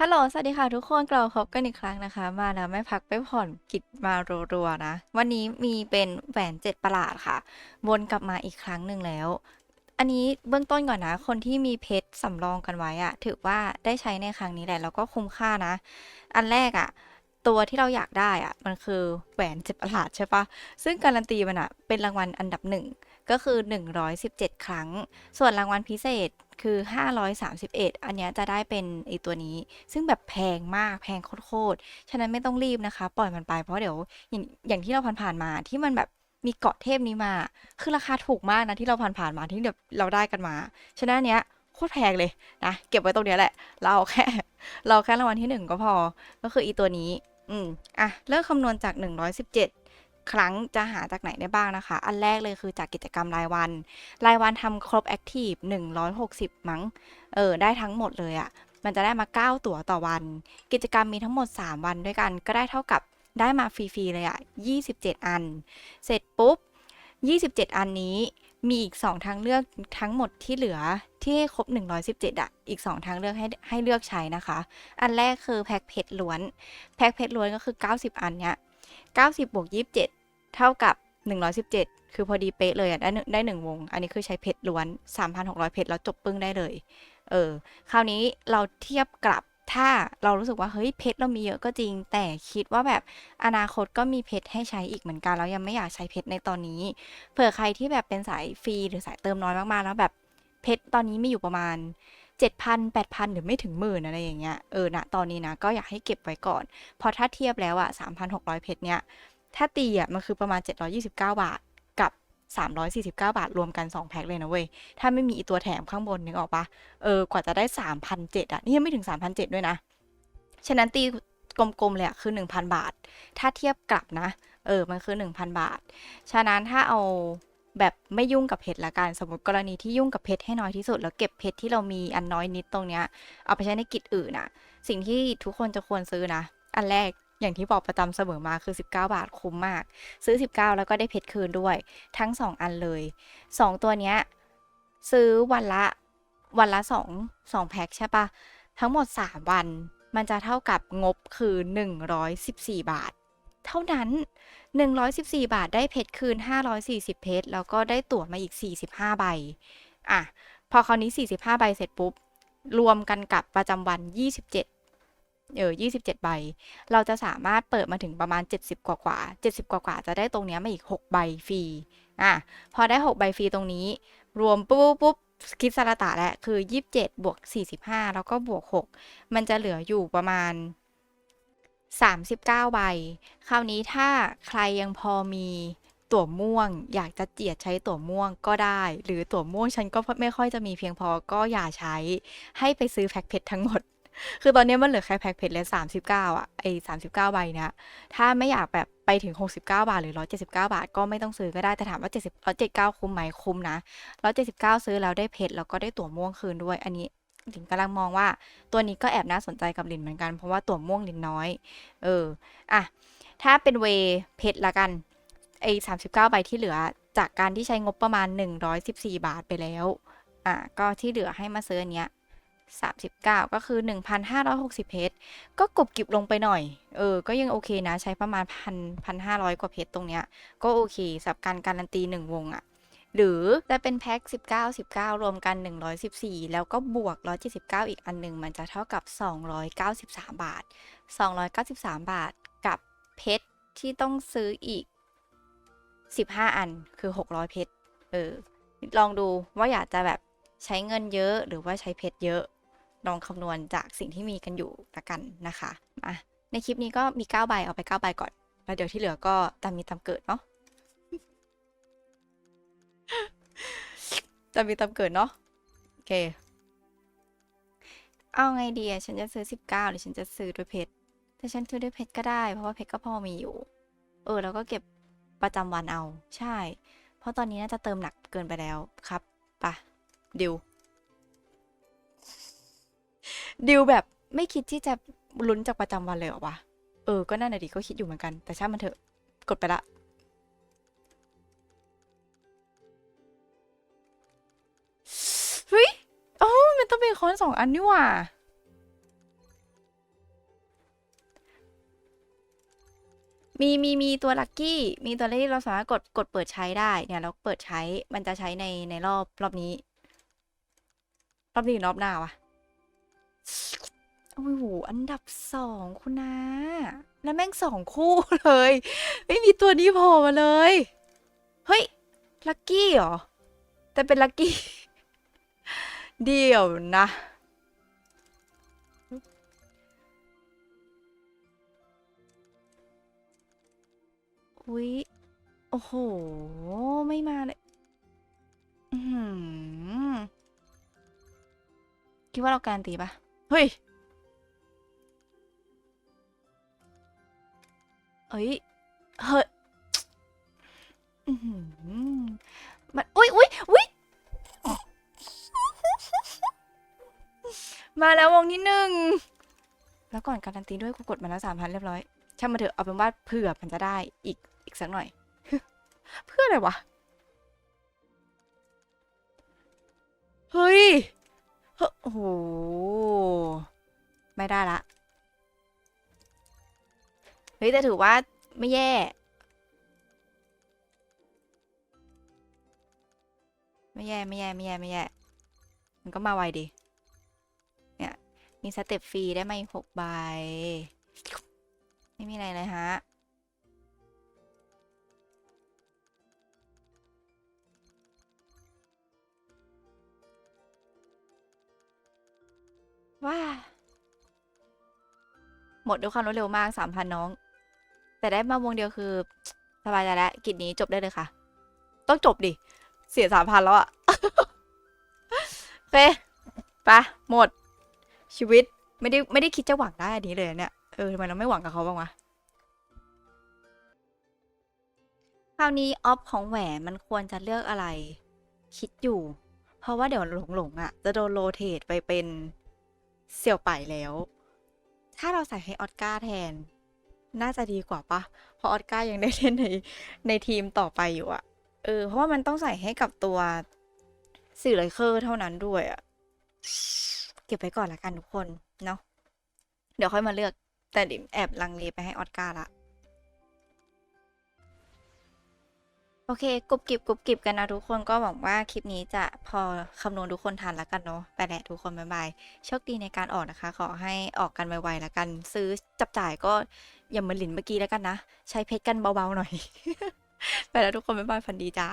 ฮัลโหล สวัสดีค่ะทุกคนกลับมาพบกันอีกครั้งนะคะ มาแล้วไม่พักไม่ผ่อนกิจมารัวๆนะ วันนี้มีเป็นแหวนเจ็ดประหลาดค่ะ วนกลับมาอีกครั้งหนึ่งแล้ว อันนี้เบื้องต้นก่อนนะ คนที่มีเพชรสำรองกันไว้อะถือว่าได้ใช้ในครั้งนี้แหละแล้วก็คุ้มค่านะ อันแรกอะตัวที่เราอยากได้อะมันคือแหวนเจ็ดประหลาดใช่ปะซึ่งการันตีมันอะเป็นรางวัลอันดับหนึ่งก็คือ 117 ครั้ง ส่วนรางวัลพิเศษ คือ 531 อันเนี้ยจะได้เป็นไอตัวนี้ ซึ่งแบบแพงมากแพงโคตรๆ ฉะนั้นไม่ต้องรีบนะคะ ปล่อยมันไปเพราะเดี๋ยวอย่างอย่างที่เราผ่านๆมาที่มันแบบมีเกาะเทพนี้มา คือราคาถูกมากนะที่เราผ่านๆมาที่แบบเราได้กันมา ฉะนั้นเนี้ยโคตรแพงเลยนะเก็บไว้ตรงเนี้ยแหละ เราแค่ เราแค่รางวัลที่หนึ่งก็พอ ก็คืออีตัวนี้ อืมอะเลิกคำนวณจาก 117 ครั้งจะหาจากไหนได้บ้างนะคะ อันแรกเลยคือจากกิจกรรมรายวัน รายวันทำครบแอคทีฟ160 มั้ง เออ ได้ทั้งหมดเลยอะ่ะ มันจะได้มา 9 ตั๋วต่อวัน กิจกรรมมีทั้งหมด 3 วันด้วยกัน ก็ได้เท่ากับได้มาฟรีๆเลยอะ่ะ 27 อัน เสร็จปุ๊บ 27 อันนี้มีอีก 2 ทางเลือกทั้งหมดที่เหลือที่ให้ครบ 117อะ อีก 2 ทางเลือกให้ให้เลือกใช้นะคะ อันแรกคือแพ็คเพชรล้วน แพ็คเพชรล้วนก็คือ 90 อันเนี้ย 90บวก27 เท่ากับ 117 คือพอดีเป๊ะเลยอะได้หนึ่งได้หนึ่งวง อันนี้คือใช้เพชรล้วน 3,600 เพชรแล้วจบปึ้งได้เลย เออ คราวนี้เราเทียบกลับถ้าเรารู้สึกว่าเฮ้ยเพชรเรามีเยอะก็จริง แต่คิดว่าแบบอนาคตก็มีเพชรให้ใช้อีกเหมือนกันแล้วยังไม่อยากใช้เพชรในตอนนี้ เผื่อใครที่แบบเป็นสายฟรีหรือสายเติมน้อยมากๆ แล้วแบบเพชรตอนนี้มีอยู่ประมาณ 7,000 8,000 หรือไม่ถึงหมื่นอะไรอย่างเงี้ยเออณตอนนี้นะก็อยากให้เก็บไว้ก่อนพราะถ้าเทียบแล้วอะ3,600 เพชรเนี่ย ถ้าตีอะมันคือประมาณ 729 บาทกับ 349 บาทรวมกัน 2 แพ็คเลยนะเว้ย ถ้าไม่มีอีตัวแถมข้างบนนึกออกปะเออกว่าจะได้3,700อะนี่ยังไม่ถึง3,700ด้วยนะ ฉะนั้นตีกลมๆเลยอะคือ 1,000 บาท ถ้าเทียบกลับนะ เออมันคือ 1,000 บาท ฉะนั้นถ้าเอา แบบไม่ยุ่งกับเพชรละกัน สมมติกรณีที่ยุ่งกับเพชรให้น้อยที่สุด แล้วเก็บเพชรที่เรามีอันน้อยนิดตรงเนี้ยเอาไปใช้ในกิจอื่นอะสิ่งที่ทุกคนจะควรซื้อนะ อันแรกอย่างที่บอกประจำเสมอมาคือ 19 บาทคุ้มมาก ซื้อ 19 แล้วก็ได้เพชรคืนด้วย ทั้ง 2 อันเลย 2 ตัวเนี้ยซื้อวันละวันละ 2 2แพ็คใช่ปะทั้งหมด 3 วันมันจะเท่ากับงบคือ 114 บาท เท่านั้น 114 บาทได้เพชรคืน 540 เพชรแล้วก็ได้ตั๋วมาอีก 45 ใบ อะ พอคราวนี้ 45 ใบเสร็จปุ๊บ รวมกันกับประจำวัน 27เออ27 ใบ เราจะสามารถเปิดมาถึงประมาณ 70 กว่ากว่า 70 กว่ากว่าจะได้ตรงนี้มาอีก 6 ใบฟรี อะ พอได้ 6 ใบฟรีตรงนี้ รวมปุ๊บปุ๊บคิดสระตะแล้วคือ 27 บวก 45 แล้วก็บวก 6 มันจะเหลืออยู่ประมาณ 39 ใบ คราวนี้ถ้าใครยังพอมีตั๋วม่วง อยากจะเจียดใช้ตั๋วม่วงก็ได้ หรือตั๋วม่วงฉันก็ไม่ค่อยจะมีเพียงพอก็อย่าใช้ ให้ไปซื้อแพ็คเพชรทั้งหมด คือตอนนี้มันเหลือแค่แพ็คเพชรเลย39อะไอ้39ใบเนี้ยถ้าไม่อยากแบบไปถึง 69 บาท หรือ 179 บาท ก็ไม่ต้องซื้อก็ได้ แต่ถามว่า 70 179 คุ้มไหมคุ้มนะ 179 ซื้อแล้วได้เพชรแล้วก็ได้ตั๋วม่วงคืนด้วย อันนี้ หลินกำลังมองว่าตัวนี้ก็แอบน่าสนใจกับหลินเหมือนกัน เพราะว่าตัวม่วงหลินน้อย เออ อะ ถ้าเป็นเวเพชรละกัน ไอ้39ใบที่เหลือจากการที่ใช้งบประมาณ114บาทไปแล้ว อะ ก็ที่เหลือให้มาซื้อเนี้ย39ก็คือ1,560เพชร ก็กรุบกริบลงไปหน่อย เออ ก็ยังโอเคนะ ใช้ประมาณพันพันห้าร้อยกว่าเพชรตรงเนี้ย ก็โอเคสำหรับการการันตีหนึ่งวงอะ หรือจะเป็นแพ็ค19 19 รวมกัน 114 แล้วก็บวก 179 อีกอันหนึ่งมันจะเท่ากับ 293 บาท 293 บาทกับเพชรที่ต้องซื้ออีก 15 อันคือ 600 เพชรเออลองดูว่าอยากจะแบบใช้เงินเยอะหรือว่าใช้เพชรเยอะ ลองคำนวณจากสิ่งที่มีกันอยู่ละกันนะคะอะในคลิปนี้ก็มี 9 ใบ เอาไป 9 ใบก่อน แล้วเดี๋ยวที่เหลือก็ตามมีตามเกิดเนาะ ตามมีตามเกิดเนาะโอเค เอาไงดีอะฉันจะซื้อ19หรือฉันจะซื้อด้วยเพชรแต่ฉันซื้อด้วยเพชรก็ได้ เพราะว่าเพชรก็พอมีอยู่ เออ แล้วก็เก็บประจำวันเอา ใช่ เพราะตอนนี้น่าจะเติมหนักเกินไปแล้วครับปะดิวดิวแบบไม่คิดที่จะลุ้นจากประจำวันเลยเหรอวะ เออ ก็นั่นน่ะดิก็คิดอยู่เหมือนกัน แต่ช่างมันเถอะ กดไปละ ค้อนสองอันนี่หว่า มีมีมีตัวลักกี้ มีตัวที่เราสามารถกดกดเปิดใช้ได้ เนี่ยเราเปิดใช้ มันจะใช้ในในรอบรอบนี้ รอบนี้รอบหน้าวะโอ้โห อันดับสองคุณนะ แล้วแม่งสองคู่เลย ไม่มีตัวนี้พอมาเลย เฮ้ย ลักกี้เหรอ แต่เป็นลักกี้ เดี๋ยวนะ อุ้ยโอ้โห ไม่มาเลยอือหือคิดว่าเราการนตีปะเฮ้ยเฮ้ย เฮ้ยอือหือมันอุ้ยอุ้ยอุ้ย มาแล้ววงที่หนึ่งแล้วก่อนการันตีด้วยกูกดมาแล้วสามพันเรียบร้อยช่างมาเถอะเอาเป็นว่าเผื่อมันจะได้อีกอีกสักหน่อย เพื่ออะไรวะ เฮ้ยเฮ้ยโอ้โห ไม่ได้ละ เฮ้ย แต่ถือว่าไม่แย่ไม่แย่ไม่แย่ไม่แย่ไม่แย่ มันก็มาไวดี มีสเต็ปฟรีได้มาอีกหกใบ ไม่มีอะไรเลยฮะ ว้า หมดด้วยความรวดเร็วมากสามพันน้อง แต่ได้มาวงเดียวคือ สบายใจแล้ว กิจนี้จบได้เลยค่ะ ต้องจบดิ เสียสามพันแล้วอะโอเค ไป หมด ชีวิตไม่ได้ไม่ได้คิดจะหวังได้อันนี้เลยเนี่ยเออทำไมเราไม่หวังกับเขาบ้างวะคราวนี้ออฟของแหวนมันควรจะเลือกอะไร คิดอยู่ เพราะว่าเดี๋ยวหลงหลงๆอะ่ะ จะโดนโรเทตไปเป็นเสี่ยวไปแล้ว ถ้าเราใส่ให้ออสการ์แทน น่าจะดีกว่าปะเพราะออสการ์ยังได้เล่นในในทีมต่อไปอยู่อะเออเพราะว่ามันต้องใส่ให้กับตัวสื่อไรเคอร์เท่านั้นด้วยอะ เก็บไว้ก่อนละกันทุกคนเนาะเดี๋ยวค่อยมาเลือก แต่ดิมแอบลังเลไปให้ออสการ์ละโอเคกรุบกริบกรุบกริบกันนะทุกคนก็หวังว่าคลิปนี้จะพอคำนวณทุกคนทันล้วกันเนาะไปแหละทุกคนบ๊ายบายโชคดีในการออกนะคะ ขอให้ออกกันไวๆล้วกัน ซื้อจับจ่ายก็อย่าเหมือนหลินเมื่อกี้แล้วกันนะ ใช้เพชรกันเบาๆหน่อย ไปแล้วทุกคนบ๊ายบายฝันดีจ้า